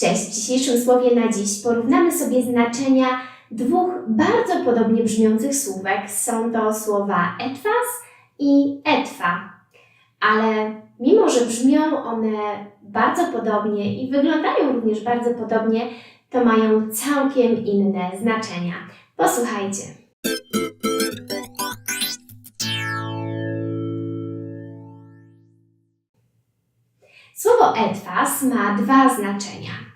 Cześć, w dzisiejszym słowie na dziś porównamy sobie znaczenia dwóch bardzo podobnie brzmiących słówek. Są to słowa etwas i etwa. Ale mimo, że brzmią one bardzo podobnie i wyglądają również bardzo podobnie, to mają całkiem inne znaczenia. Posłuchajcie. Słowo etwas ma dwa znaczenia.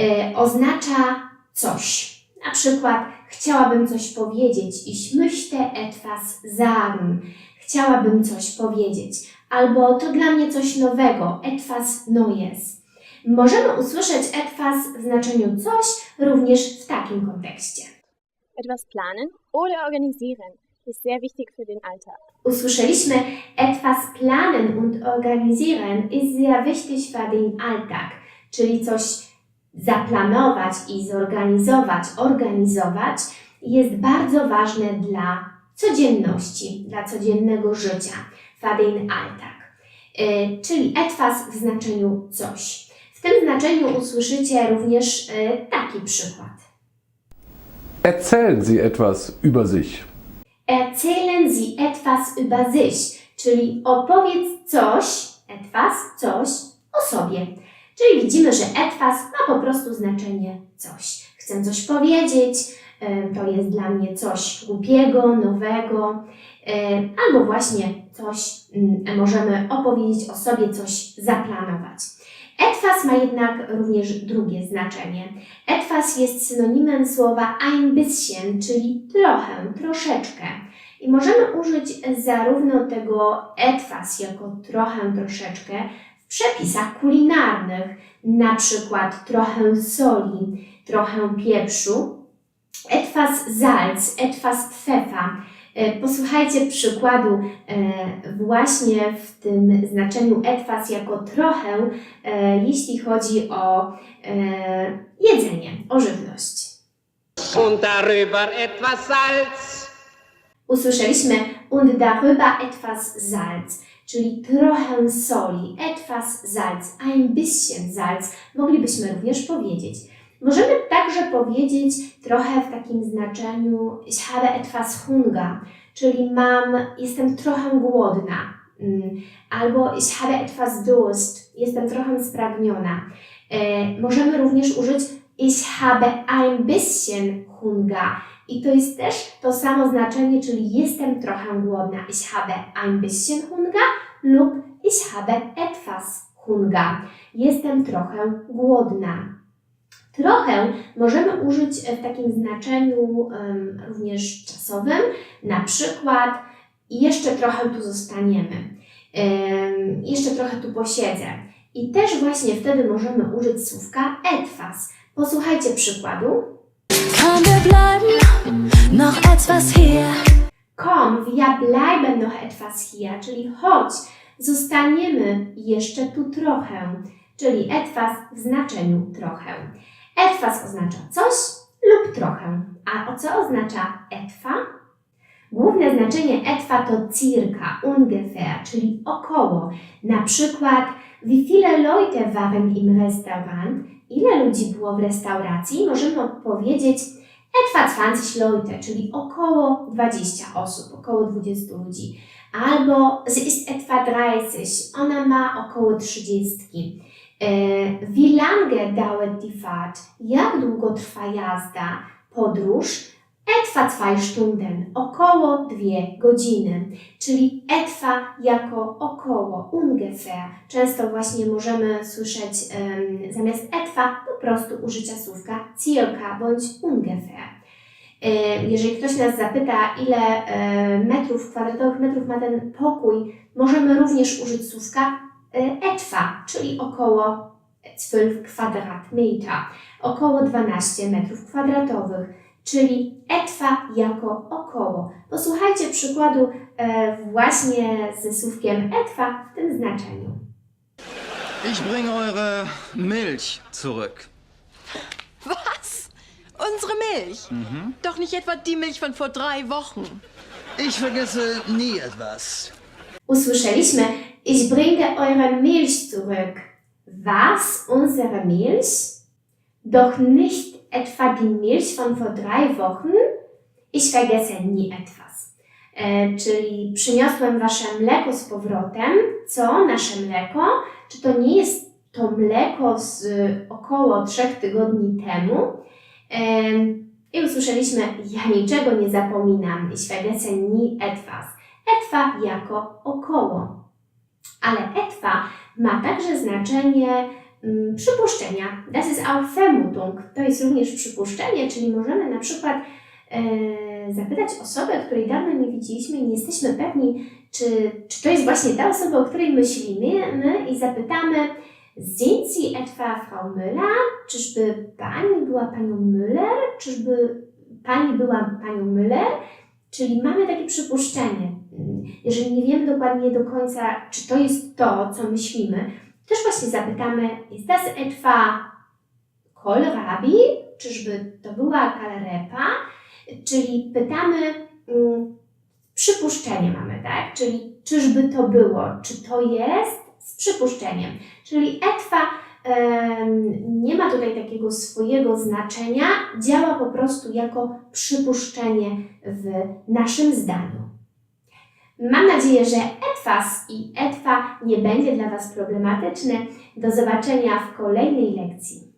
Y, oznacza coś. Na przykład chciałabym coś powiedzieć. Ich möchte etwas sagen. Chciałabym coś powiedzieć. Albo to dla mnie coś nowego. Etwas Neues. Możemy usłyszeć etwas w znaczeniu coś również w takim kontekście. Etwas planen oder organisieren ist sehr wichtig für den Alltag. Usłyszeliśmy etwas planen und organisieren ist sehr wichtig für den Alltag, czyli coś zaplanować i zorganizować, organizować jest bardzo ważne dla codzienności, dla codziennego życia, für den Alltag. Y, czyli etwas w znaczeniu coś. W tym znaczeniu usłyszycie również y, taki przykład. Erzählen Sie etwas über sich. Erzählen Sie etwas über sich, czyli opowiedz coś, etwas, coś o sobie. Czyli widzimy, że etwas ma po prostu znaczenie coś. Chcę coś powiedzieć, to jest dla mnie coś głupiego, nowego, albo właśnie coś, mm, możemy opowiedzieć o sobie, coś zaplanować. Etwas ma jednak również drugie znaczenie. Etwas jest synonimem słowa ein bisschen, czyli trochę, troszeczkę. I możemy użyć zarówno tego etwas jako trochę, troszeczkę przepisach kulinarnych, na przykład trochę soli, trochę pieprzu, etwas Salz, etwas Pfeffer. E, Posłuchajcie przykładu e, właśnie w tym znaczeniu etwas jako trochę, e, jeśli chodzi o jedzenie, o żywność. Und darüber etwas Salz. Usłyszeliśmy und darüber etwas Salz, czyli trochę soli, etwas Salz, ein bisschen Salz, moglibyśmy również powiedzieć. Możemy także powiedzieć trochę w takim znaczeniu ich habe etwas Hunger, czyli mam, jestem trochę głodna, Mm, albo ich habe etwas Durst, jestem trochę spragniona. E, możemy również użyć ich habe ein bisschen Hunger, i to jest też to samo znaczenie, czyli jestem trochę głodna. Ich habe ein bisschen Hunger lub ich habe etwas Hunger. Jestem trochę głodna. Trochę możemy użyć w takim znaczeniu em, również czasowym, na przykład jeszcze trochę tu zostaniemy, em, jeszcze trochę tu posiedzę. I też właśnie wtedy możemy użyć słówka etwas. Posłuchajcie przykładu. Komm, wir bleiben noch etwas hier, czyli chodź, zostaniemy jeszcze tu trochę, czyli etwas w znaczeniu trochę. Etwas oznacza coś lub trochę, a o co oznacza etwa? Główne znaczenie etwa to circa, ungefähr, czyli około. Na przykład, wie viele Leute waren im Restaurant? Ile ludzi było w restauracji? Możemy powiedzieć etwa 20 Leute, czyli około 20 osób, około 20 ludzi. Albo sie ist etwa 30, ona ma około 30. E, wie lange dauert die Fahrt? Jak długo trwa jazda, podróż? Etwa 2 Stunden, około 2 godziny, czyli etwa jako około, ungefähr. Często właśnie możemy słyszeć em, zamiast etwa po prostu użycia słówka circa bądź ungefähr. E, Jeżeli ktoś nas zapyta, ile e, metrów kwadratowych metrów ma ten pokój, możemy również użyć słówka e, etwa, czyli około 12 Quadratmeter, około 12 metrów kwadratowych, czyli etwa jako około. Posłuchajcie przykładu e, właśnie ze słówkiem etwa w tym znaczeniu. Ich bringe eure Milch zurück. Was? Unsere Milch? Doch nicht etwa die Milch von vor drei Wochen. Ich vergesse nie etwas. Usłyszeliśmy, ich bringe eure Milch zurück. Was? Unsere Milch? Doch nicht etwa die Milch von vor drei Wochen? Ich vergesse nie etwas. E, czyli przyniosłem wasze mleko z powrotem. Co? Nasze mleko? Czy to nie jest to mleko z y, około trzech tygodni temu? Em, I usłyszeliśmy, ja niczego nie zapominam. Ich vergesse nie etwas. Etwa jako około. Ale etwa ma także znaczenie przypuszczenia. Das ist auch Vermutung. To jest również przypuszczenie, czyli możemy na przykład e, zapytać osobę, której dawno nie widzieliśmy i nie jesteśmy pewni, czy, czy to jest właśnie ta osoba, o której myślimy my i zapytamy Sind Sie etwa Frau Müller? Czyżby Pani była Panią Müller? Czyżby Pani była Panią Müller? Czyli mamy takie przypuszczenie. Mm, Jeżeli nie wiemy dokładnie do końca, czy to jest to, co myślimy, też właśnie zapytamy, jest das etwa Kohlrabi? Czyżby to była kalerepa? Czyli pytamy, mm, przypuszczenie mamy, tak? Czyli czyżby to było, czy to jest z przypuszczeniem. Czyli etwa em, nie ma tutaj takiego swojego znaczenia, działa po prostu jako przypuszczenie w naszym zdaniu. Mam nadzieję, że etwas i etwa nie będzie dla Was problematyczne. Do zobaczenia w kolejnej lekcji.